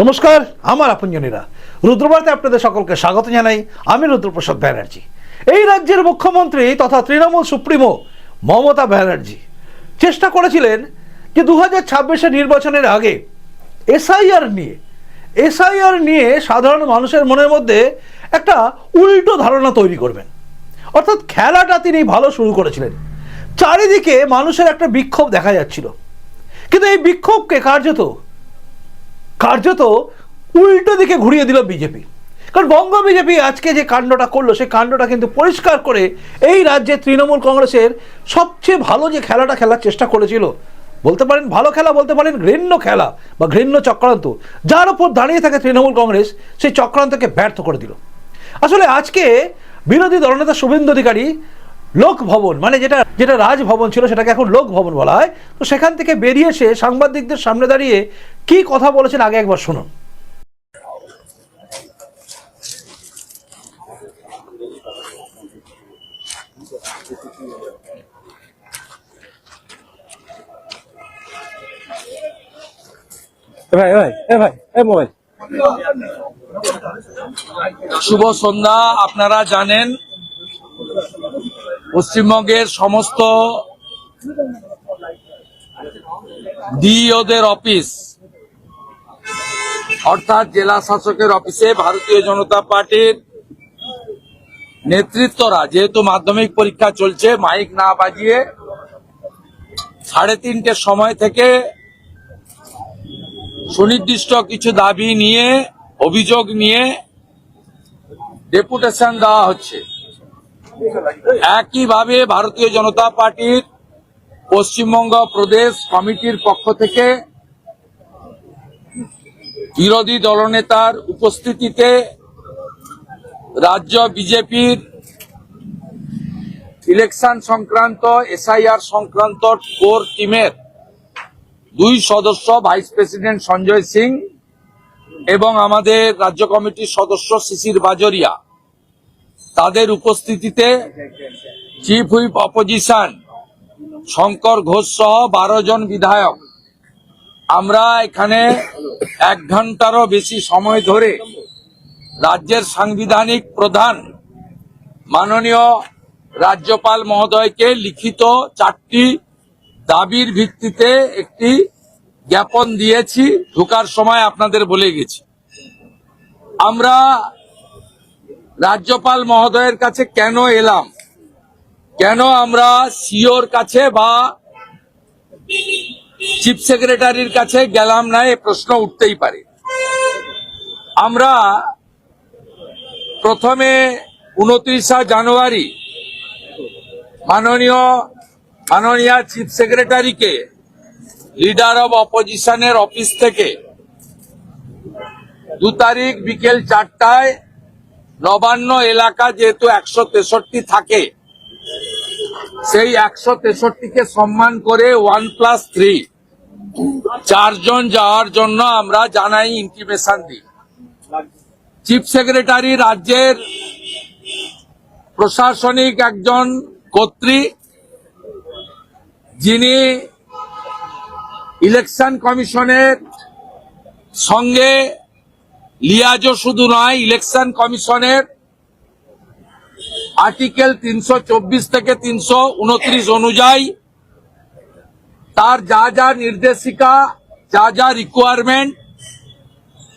নমস্কার, আমার আপনজনীরা। রুদ্রবার্তে আপনাদের সকলকে স্বাগত জানাই আমি রুদ্রপ্রসাদ ব্যানার্জি। এই রাজ্যের মুখ্যমন্ত্রী তথা তৃণমূল সুপ্রিমো মমতা ব্যানার্জি চেষ্টা করেছিলেন যে দু হাজার ছাব্বিশে নির্বাচনের আগে এসআইআর নিয়ে এসআইআর নিয়ে সাধারণ মানুষের মনের মধ্যে একটা উল্টো ধারণা তৈরি করবেন। অর্থাৎ খেলাটা তিনি ভালো শুরু করেছিলেন। চারিদিকে মানুষের একটা বিক্ষোভ দেখা যাচ্ছিল। কিন্তু এই বিক্ষোভকে কার্যত কার্যত উল্টো দিকে ঘুরিয়ে দিল বিজেপি। কারণ বঙ্গ বিজেপি আজকে যে কাণ্ডটা করল, সেই কাণ্ডটা কিন্তু পরিষ্কার করে এই রাজ্যে তৃণমূল কংগ্রেসের সবচেয়ে ভালো যে খেলাটা খেলার চেষ্টা করেছিল, বলতে পারেন ভালো খেলা, বলতে পারেন ঘৃণ্য খেলা বা ঘৃণ্য চক্রান্ত, যার উপর দাঁড়িয়ে থাকে তৃণমূল কংগ্রেস, সেই চক্রান্তকে ব্যর্থ করে দিল। আসলে আজকে বিরোধী দলনেতা শুভেন্দু অধিকারী লোক ভবন মানে যেটা যেটা রাজভবন ছিল সেটাকে এখন লোক ভবন বলা হয়। তো সেখান থেকে বেরিয়ে এসে সাংবাদিকদের সামনে দাঁড়িয়ে কি কথা বলেছেন আগে একবার শুনুন। এ ভাই ভাই এ ভাই এ মোবাইল। শুভ সন্ধ্যা আপনারা জানেন পশ্চিমবঙ্গের সমস্ত ডিওদের অফিস, অর্থাৎ জেলা শাসকের অফিসে ভারতীয় জনতা পার্টির নেতৃত্বরা, যেহেতু মাধ্যমিক পরীক্ষা চলছে, মাইক না বাজিয়ে সাড়ে তিনটের সময় থেকে সুনির্দিষ্ট কিছু দাবি নিয়ে, অভিযোগ নিয়ে ডেপুটেশন দেওয়া হচ্ছে। একইভাবে ভারতীয় জনতা পার্টির পশ্চিমবঙ্গ প্রদেশ কমিটির পক্ষ থেকে বিরোধী দলনেতার উপস্থিতিতে রাজ্য বিজেপির ইলেকশন সংক্রান্ত, এসআইআর সংক্রান্ত কোর টিমের দুই সদস্য, ভাইস প্রেসিডেন্ট সঞ্জয় সিং এবং আমাদের রাজ্য কমিটির সদস্য শিশির বাজরিয়া। তাদের উপস্থিতিতে chief whip opposition Shankar Ghosh সহ বারো জন বিধায়ক। আমরা এখানে এক ঘন্টারও বেশি সময় ধরে রাজ্যের সাংবিধানিক প্রধান মাননীয় রাজ্যপাল মহোদয়কে লিখিত চারটি দাবির ভিত্তিতে একটি জ্ঞাপন দিয়েছি, ঢোকার সময় আপনাদের বলে গেছি। আমরা রাজ্যপাল মহোদয়ের কাছে কেন এলাম? কেন আমরা সিওর কাছে বা চিফ সেক্রেটারির কাছে গেলাম না, এ প্রশ্ন উঠতেই পারে। আমরা প্রথমে উনত্রিশা জানুয়ারি মাননীয় মাননীয় চিফ সেক্রেটারিকে, লিডার অব অপোজিশনের অফিস থেকে দু তারিখ বিকেল চারটায় নবান্ন এলাকা যেহেতু একশো তেষট্টি থাকে, সেই একশো তেষট্টিকে সম্মান করে ওয়ান প্লাস থ্রি। চারজন যাওয়ার জন্য আমরা জানাই ইন্টিমেশন দিই। চিফ সেক্রেটারি রাজ্যের প্রশাসনিক একজন কর্ত্রী, যিনি ইলেকশন কমিশনের সঙ্গে লিয়াজও শুধু নয়, ইলেকশন কমিশনের আর্টিকেল তিনশো চব্বিশ থেকে তিনশো উনত্রিশ অনুযায়ী তার যা যা নির্দেশিকা, যা যা রিকোয়ারমেন্ট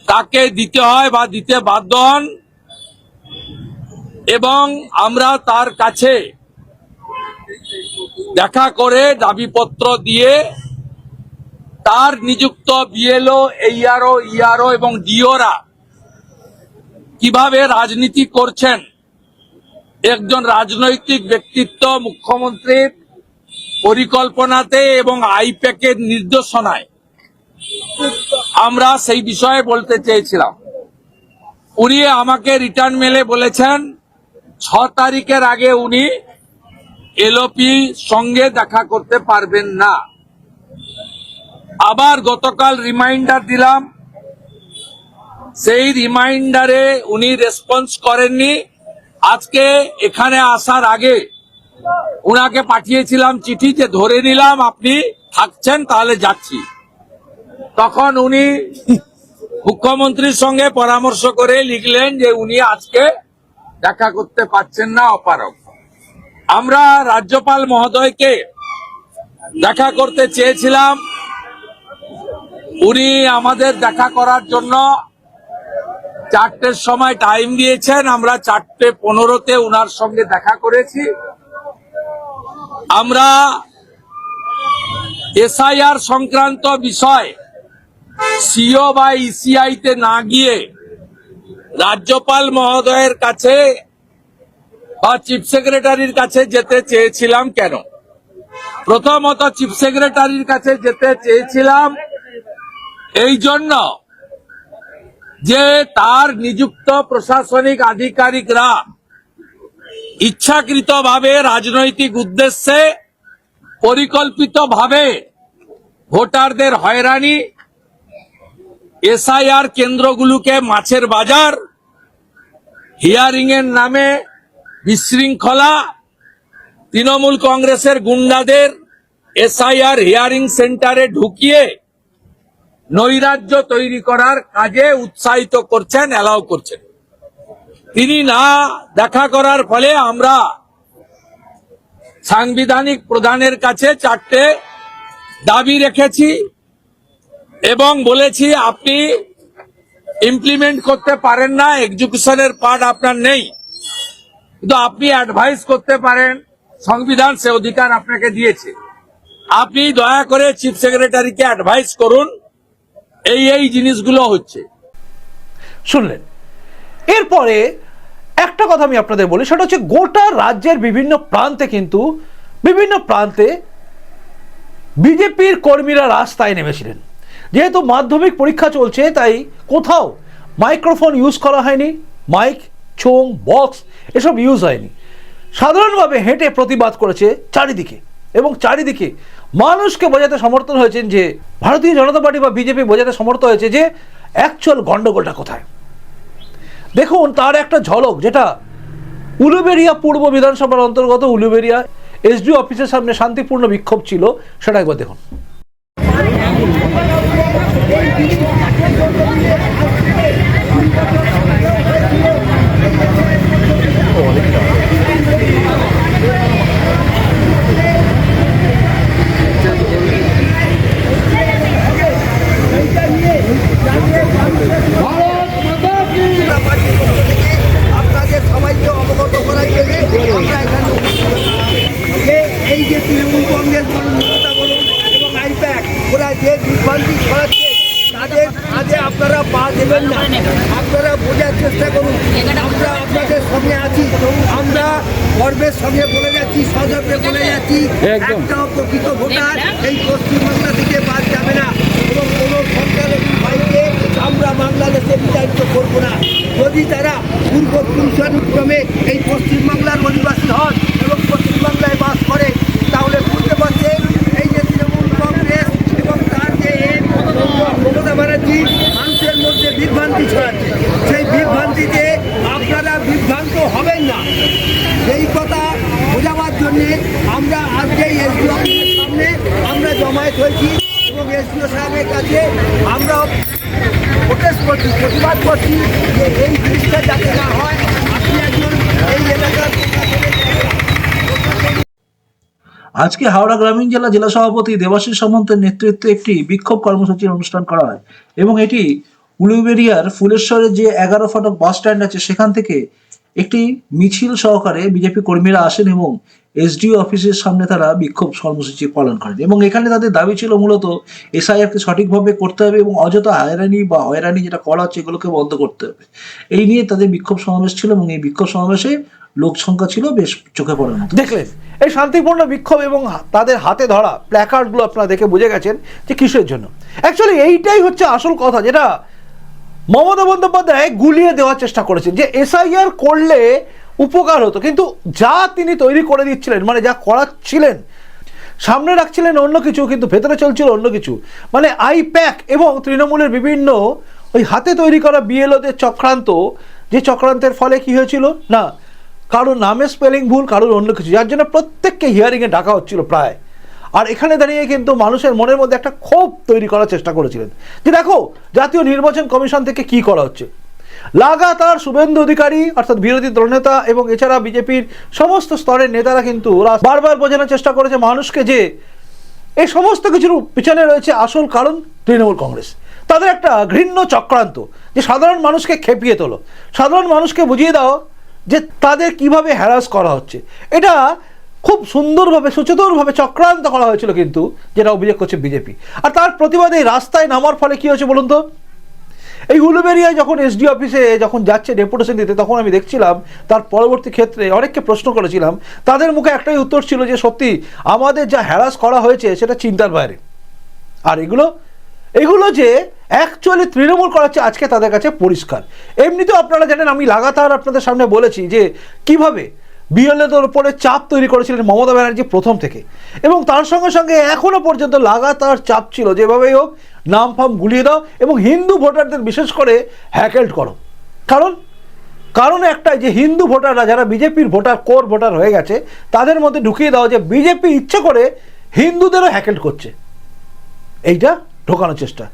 তাকে দিতে হয় বা দিতে বাধ্য হন এবং আমরা তার কাছে দেখা করে দাবিপত্র দিয়ে তার নিযুক্ত বিএলও এইআরও ইআরও এবং ডিওরা কীভাবে রাজনীতি করছেন? একজন রাজনৈতিক ব্যক্তিত্ব, মুখ্যমন্ত্রীর পরিকল্পনাতে এবং আইপ্যাকের নির্দেশনায়। আমরা সেই বিষয়ে বলতে চেয়েছিলাম। উনি আমাকে রিটার্ন মেলে বলেছেন, ছ তারিখের আগে উনি এলওপি সঙ্গে দেখা করতে পারবেন না। আবার গতকাল রিমাইন্ডার দিলাম সেই রিমাইন্ডারে উনি রেসপন্স করেননি। আজকে এখানে আসার আগে উনাকে পাঠিয়েছিলাম চিঠি যে ধরে নিলাম আপনি থাকছেন, তাহলে যাচ্ছি। তখন উনি মুখ্যমন্ত্রীর সঙ্গে পরামর্শ করে লিখলেন যে উনি আজকে দেখা করতে পারছেন না অপারক আমরা রাজ্যপাল মহোদয়কে দেখা করতে চেয়েছিলাম। উনি আমাদের দেখা করার জন্য চারটের সময় টাইম দিয়েছেন, আমরা চারটে পনেরোতে উনার সঙ্গে দেখা করেছি। আমরা এসআইআর সংক্রান্ত বিষয় সিও বা ইসিআই তে না গিয়ে রাজ্যপাল মহোদয়ের কাছে বা চিফ সেক্রেটারির কাছে যেতে চেয়েছিলাম কেন? প্রথমত চিফ সেক্রেটারির কাছে যেতে চেয়েছিলাম, এই জন্য যে তার নিযুক্ত প্রশাসনিক আধিকারিকরা ইচ্ছাকৃতভাবে রাজনৈতিক উদ্দেশ্যে পরিকল্পিতভাবে ভোটারদের হয়রানি, এসআইআর কেন্দ্রগুলোকে মাছের বাজার হিয়ারিং এর নামে বিশৃঙ্খলা, তৃণমূল কংগ্রেসের গুন্ডাদের এসআইআর হিয়ারিং সেন্টারে ঢুকিয়ে নৈরাজ্য তৈরি করার কাজে উৎসাহিত করছেন অ্যালাউ করছেন। তিনি না দেখা করার ফলে আমরা সাংবিধানিক প্রধানের কাছে চারটে দাবি রেখেছি এবং বলেছি, আপনি ইমপ্লিমেন্ট করতে পারেন না এক্সিকিউশনের পার্ট আপনার নেই। কিন্তু আপনি অ্যাডভাইস করতে পারেন, সংবিধান সে অধিকার আপনাকে দিয়েছে। আপনি দয়া করে চিফ সেক্রেটারিকে অ্যাডভাইস করুন। এই এই জিনিসগুলো হচ্ছে। শুনলেন, এরপরে একটা কথা আমি আপনাদের বলি, সেটা হচ্ছে গোটা রাজ্যের বিভিন্ন প্রান্তে কিন্তু, বিভিন্ন প্রান্তে বিজেপির কর্মীরা রাস্তায় নেমেছিলেন। যেহেতু মাধ্যমিক পরীক্ষা চলছে, তাই কোথাও মাইক্রোফোন ইউজ করা হয়নি, মাইক ছোং বক্স, এসব ইউজ হয়নি। সাধারণভাবে হেঁটে প্রতিবাদ করেছে চারিদিকে। এবং চারিদিকে মানুষকে বোঝাতে সমর্থন হয়েছেন যে ভারতীয় জনতা পার্টি বা বিজেপি বোঝাতে সমর্থ হয়েছে যে অ্যাকচুয়াল গন্ডগোলটা কোথায়। দেখুন, তার একটা ঝলক যেটা উলুবেরিয়া পূর্ব বিধানসভার অন্তর্গত উলুবেরিয়া এসডি অফিসের সামনে শান্তিপূর্ণ বিক্ষোভ ছিল, সেটা একবার দেখুন আপনাদের সবাইকে অবগত করার জন্য আমরা এখানে উপস্থিত হয়েছি। যে এই যে তৃণমূল কংগ্রেস বলুন মমতা বলুন এবং আইপ্যাক ওরা যে বিভ্রান্তি ছড়াচ্ছে তাদের কাজে আপনারা পা আপনারা বোঝার চেষ্টা করুন। আমরা আপনাদের সঙ্গে আছি। আমরা গর্বের সঙ্গে বলে যাচ্ছি সদর্বে বলে যাচ্ছি একটাও প্রকৃত ভোটার এই পশ্চিমবাংলা থেকে বাদ যাবে না। এবং কোনো সংখ্যালঘু ভাইকে আমরা বাংলাদেশে বিতাড়িত করব না। যদি তারা পূর্বপুরুষানুক্রমে এই পশ্চিমবাংলার অধিবাসী হন এবং পশ্চিমবাংলায় বাস করে তাহলে বুঝতে পারছে এই যে তৃণমূল কংগ্রেস এবং তার যে এম, মমতা ব্যানার্জি মানুষের মধ্যে বিভ্রান্তি ছড়াচ্ছে সেই বিভ্রান্তিতে আপনারা বিভ্রান্ত হবেন না সেই কথা বোঝাবার জন্যে আমরা আজকে এসডিও অফিসের সামনে আমরা জমায়েত হয়েছি এবং এসডিও সাহেবের কাছে আমরা প্রোটেস্ট করছি, প্রতিবাদ করছি যে এই জিনিসটা যাতে না হয়। আজকে হাওড়া গ্রামীণ জেলা জেলা সভাপতি দেবাশিস সামন্তের নেতৃত্বে একটি বিক্ষোভ কর্মসূচির অনুষ্ঠান করা হয় এবং এটি উলুবেরিয়ার ফুলেশ্বরের যে এগারো ফটক বাস স্ট্যান্ড আছে, সেখান থেকে একটি মিছিল সহকারে বিজেপি কর্মীরা আসেন এবং এসডিও অফিসের সামনে তারা বিক্ষোভ কর্মসূচি পালন করেন এবং এখানে তাদের দাবি ছিল মূলত এসআইআরকে সঠিকভাবে করতে হবে এবং অযথা হয়রানি বা হয়রানি যেটা করা হচ্ছে এগুলোকে বন্ধ করতে হবে। এই নিয়ে তাদের বিক্ষোভ সমাবেশ ছিল এবং এই বিক্ষোভ সমাবেশে লোক সংখ্যা ছিল বেশ চোখে পড়ার মতো দেখলেন, এই শান্তিপূর্ণ বিক্ষোভ এবং তাদের হাতে ধরা প্ল্যাকার্ডগুলো আপনারা দেখে বুঝে গেছেন যে কিসের জন্য। অ্যাকচুয়ালি এইটাই হচ্ছে আসল কথা যেটা মমতা বন্দ্যোপাধ্যায় গুলিয়ে দেওয়ার চেষ্টা করেছেন যে এসআইআর করলে উপকার হতো। কিন্তু যা তিনি তৈরি করে দিচ্ছিলেন মানে যা করাচ্ছিলেন, সামনে রাখছিলেন অন্য কিছু, কিন্তু ভেতরে চলছিল অন্য কিছু। মানে আইপ্যাক এবং তৃণমূলের বিভিন্ন ওই হাতে তৈরি করা বিএলওদের চক্রান্ত, যে চক্রান্তের ফলে কি হয়েছিল? না, কারোর নামে স্পেলিং ভুল, কারোর অন্য কিছু। যার জন্য প্রত্যেককে হিয়ারিংয়ে ডাকা হচ্ছিল প্রায়। আর এখানে দাঁড়িয়ে কিন্তু মানুষের মনের মধ্যে একটা ক্ষোভ তৈরি করার চেষ্টা করেছিলেন। যে দেখো, জাতীয় নির্বাচন কমিশন থেকে কি করা হচ্ছে? লাগাতার শুভেন্দু অধিকারী, অর্থাৎ বিরোধী দলনেতা এবং এছাড়া বিজেপির সমস্ত স্তরের নেতারা কিন্তু বারবার বোঝানোর চেষ্টা করেছে মানুষকে যে এই সমস্ত কিছুর পিছনে রয়েছে আসল কারণ তৃণমূল কংগ্রেস। তাদের একটা ঘৃণ্য চক্রান্ত, যে সাধারণ মানুষকে খেপিয়ে তোলো। সাধারণ মানুষকে বুঝিয়ে দাও যে তাদের কীভাবে হ্যারাস করা হচ্ছে। এটা খুব সুন্দরভাবে সচেতনভাবে চক্রান্ত করা হয়েছিল কিন্তু, যেটা অভিযোগ করছে বিজেপি। আর তার প্রতিবাদে রাস্তায় নামার ফলে কি হয়েছে বলুন তো? এই উলুবেরিয়ায় যখন এসডি অফিসে যখন যাচ্ছে ডেপুটেশন দিতে, তখন আমি দেখছিলাম, তার পরবর্তী ক্ষেত্রে অনেককে প্রশ্ন করেছিলাম, তাদের মুখে একটাই উত্তর ছিল যে সত্যি আমাদের যা হ্যারাস করা হয়েছে, সেটা চিন্তার বাইরে। আর এগুলো এগুলো যে অ্যাকচুয়ালি তৃণমূল করাচ্ছে, আজকে তাদের কাছে পরিষ্কার। এমনিতেও আপনারা জানেন, আমি লাগাতার আপনাদের সামনে বলেছি যে কীভাবে বিএলএদের উপরে চাপ তৈরি করেছিলেন মমতা ব্যানার্জি প্রথম থেকে। এবং তার সঙ্গে সঙ্গে এখনও পর্যন্ত লাগাতার চাপ ছিল। যেভাবেই হোক, নাম ফাম গুলিয়ে দাও এবং হিন্দু ভোটারদের বিশেষ করে হ্যাকেল্ড করো। কারণ কারণ একটাই যে হিন্দু ভোটাররা যারা বিজেপির ভোটার, কোর ভোটার হয়ে গেছে, তাদের মধ্যে ঢুকিয়ে দাও যে বিজেপি ইচ্ছে করে হিন্দুদেরও হ্যাকেল্ড করছে। এইটা ঢোকানোর চেষ্টা।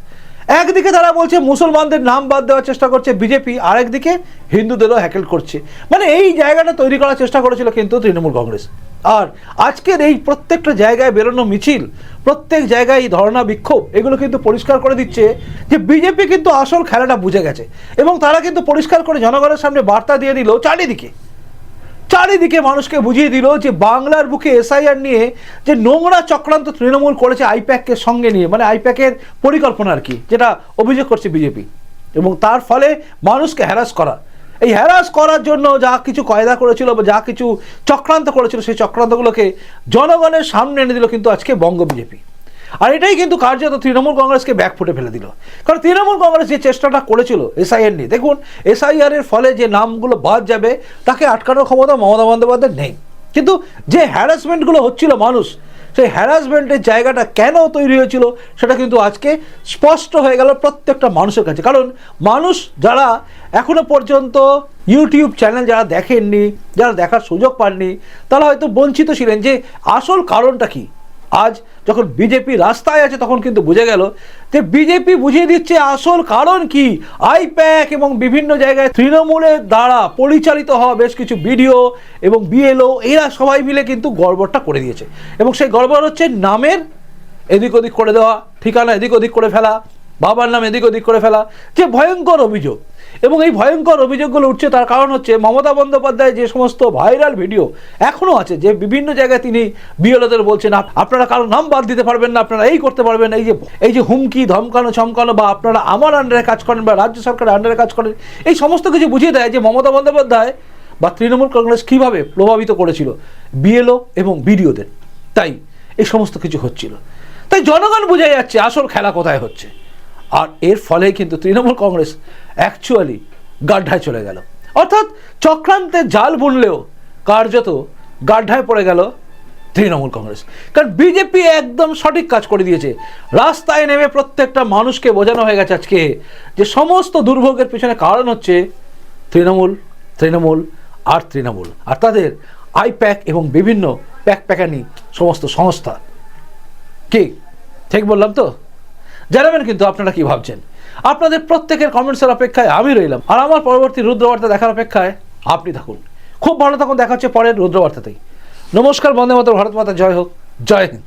একদিকে তারা বলছে মুসলমানদের নাম বাদ দেওয়ার চেষ্টা করছে বিজেপি, আরেকদিকে হিন্দুদেরও হ্যাকেল করছে। মানে এই জায়গাটা তৈরি করার চেষ্টা করেছিল কিন্তু তৃণমূল কংগ্রেস। আর আজকের এই প্রত্যেকটা জায়গায় বেরোনো মিছিল, প্রত্যেক জায়গায় এই ধর্ণা, বিক্ষোভ, এগুলো কিন্তু পরিষ্কার করে দিচ্ছে যে বিজেপি কিন্তু আসল খেলাটা বুঝে গেছে। এবং তারা কিন্তু পরিষ্কার করে জনগণের সামনে বার্তা দিয়ে দিল চারিদিকে। চারিদিকে মানুষকে বুঝিয়ে দিল যে বাংলার বুকে এসআইআর নিয়ে যে নোংরা চক্রান্ত তৃণমূল করেছে আইপ্যাককে সঙ্গে নিয়ে মানে আইপ্যাকের পরিকল্পনা আর কি, যেটা অভিযোগ করছে বিজেপি। এবং তার ফলে মানুষকে হ্যারাস করা। এই হ্যারাস করার জন্য যা কিছু কয়দা করেছিল বা যা কিছু চক্রান্ত করেছিল, সেই চক্রান্তগুলোকে জনগণের সামনে এনে দিল কিন্তু আজকে বঙ্গ বিজেপি। আর এটাই কিন্তু কার্যত তৃণমূল কংগ্রেসকে ব্যাক ফুটে ফেলে দিল। কারণ তৃণমূল কংগ্রেস যে চেষ্টাটা করেছিল এসআইআর নিয়ে, দেখুন এসআইআর এর ফলে যে নামগুলো বাদ যাবে, তাকে আটকানোর ক্ষমতা মমতা বন্দ্যোপাধ্যায় নেই। কিন্তু যে হ্যারাসমেন্টগুলো হচ্ছিল মানুষ, সেই হ্যারাসমেন্টের জায়গাটা কেন তৈরি হয়েছিল, সেটা কিন্তু আজকে স্পষ্ট হয়ে গেল প্রত্যেকটা মানুষের কাছে। কারণ মানুষ যারা এখনও পর্যন্ত ইউটিউব চ্যানেল যারা দেখেননি, যারা দেখার সুযোগ পাননি, তারা হয়তো বঞ্চিত ছিলেন যে আসল কারণটা কি? আজ যখন বিজেপি রাস্তায় আছে, তখন কিন্তু বুঝে গেল যে বিজেপি বুঝিয়ে দিচ্ছে আসল কারণ কি। আইপ্যাক এবং বিভিন্ন জায়গায় তৃণমূলের দ্বারা পরিচালিত হওয়া বেশ কিছু ভিডিও এবং বিএলও এরা সবাই মিলে কিন্তু গড়বড়টা করে দিয়েছে। এবং সেই গড়বড় হচ্ছে নামের এদিক ওদিক করে দেওয়া, ঠিকানা এদিক ওদিক করে ফেলা, বাবার নাম এদিক ওদিক করে ফেলা, যে ভয়ঙ্কর অভিযোগ। এবং এই ভয়ঙ্কর অভিযোগগুলো উঠছে, তার কারণ হচ্ছে মমতা বন্দ্যোপাধ্যায় যে সমস্ত ভাইরাল ভিডিও এখনও আছে, যে বিভিন্ন জায়গায় তিনি বিএলওদের বলছেন আপনারা কারও নাম বাদ দিতে পারবেন না, আপনারা এই করতে পারবেন এই যে এই যে হুমকি, ধমকানো, চমকানো, বা আপনারা আমার আন্ডারে কাজ করেন বা রাজ্য সরকারের আন্ডারে কাজ করেন, এই সমস্ত কিছু বুঝিয়ে দেয় যে মমতা বন্দ্যোপাধ্যায় বা তৃণমূল কংগ্রেস কীভাবে প্রভাবিত করেছিল, বিএলও এবং বিডিওদের। তাই এই সমস্ত কিছু হচ্ছিল। তাই জনগণ বুঝে যাচ্ছে আসল খেলা কোথায় হচ্ছে। আর এর ফলে কিন্তু তৃণমূল কংগ্রেস অ্যাকচুয়ালি গাড্ঢায় চলে গেল। অর্থাৎ চক্রান্তে জাল বুনলেও কার্যত গাড্ঢায় পড়ে গেল তৃণমূল কংগ্রেস। কারণ বিজেপি একদম সঠিক কাজ করে দিয়েছে। রাস্তায় নেমে প্রত্যেকটা মানুষকে বোঝানো হয়ে গেছে আজকে যে সমস্ত দুর্ভোগের পিছনে কারণ হচ্ছে তৃণমূল তৃণমূল আর তৃণমূল। আর তাদের আইপ্যাক এবং বিভিন্ন প্যাক প্যাকানি সমস্ত সংস্থা। কি? ঠিক বললাম তো? জানাবেন কিন্তু আপনারা কি ভাবছেন? আপনাদের প্রত্যেকের কমেন্টসের অপেক্ষায় আমি রইলাম। আর আমার পরবর্তী রুদ্রবার্তা দেখার অপেক্ষায় আপনি থাকুন। খুব ভালো থাকুন। দেখা হচ্ছে পরের রুদ্রবার্তাতেই। নমস্কার, বন্দে মাতা ভারত মাতা, জয় হোক। জয় হিন্দ।